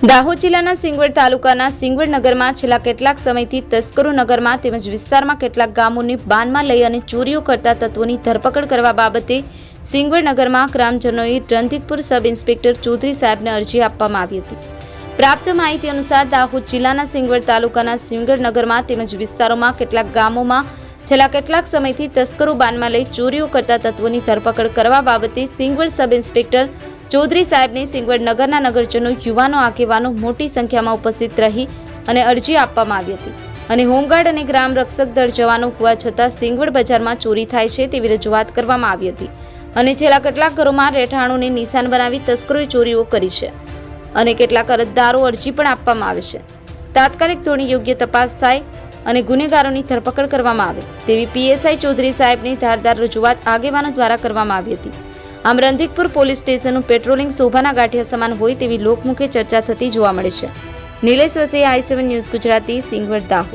દાહોદ જિલ્લાના સિંગવડ તાલુકાના સિંગવડ નગરમાં છેલ્લા કેટલાક સમયથી તસ્કરો નગરમાં તેમજ વિસ્તારમાં કેટલાક ગામોને બાનમાં લઈ અને ચોરીઓ કરતા તત્વોની ધરપકડ કરવા બાબતે સિંગવડ નગરમાં ગ્રામજનોએ રંધિકપુર સબ ઇન્સ્પેક્ટર ચૌધરી સાહેબને અરજી આપવામાં આવી હતી. પ્રાપ્ત માહિતી અનુસાર દાહોદ જિલ્લાના સિંગવડ તાલુકાના સિંગવડ નગરમાં તેમજ વિસ્તારોમાં કેટલાક ગામોમાં છેલ્લા કેટલાક સમયથી તસ્કરો બાનમાં લઈ ચોરીઓ કરતા તત્વોની ધરપકડ કરવા બાબતે સિંગવડ સબ ઇન્સ્પેક્ટર ચૌધરી સાહેબની સિંગવડ નગરના નગરજનો યુવાનો આગેવાનો મોટી સંખ્યામાં ઉપસ્થિત રહી અને અરજી આપવામાં આવી હતી. અને હોમગાર્ડ અને ગ્રામ રક્ષક દળ જવાનો હોવા છતાં સિંગવડ બજારમાં ચોરી થાય છે તેવી રજૂઆત કરવામાં આવી હતી. અને છેલ્લા કેટલાક ઘરોમાં રહેઠાણોને નિશાન બનાવી તસ્કરોએ ચોરીઓ કરી છે. અને કેટલાક અરજદારો અરજી પણ આપવામાં આવે છે. તાત્કાલિક ધોરણે યોગ્ય તપાસ થાય અને ગુનેગારોની ધરપકડ કરવામાં આવે તેવી પીએસઆઈ ચૌધરી સાહેબની ધારદાર રજૂઆત આગેવાનો દ્વારા કરવામાં આવી હતી. આમ રંધિકપુર પોલીસ સ્ટેશનનું પેટ્રોલિંગ શોભાના ગાંઠિયા સમાન હોય તેવી લોકમુખે ચર્ચા થતી જોવા મળે છે. Nilesh Vasai I seven news Gujarati Singvad Dahod.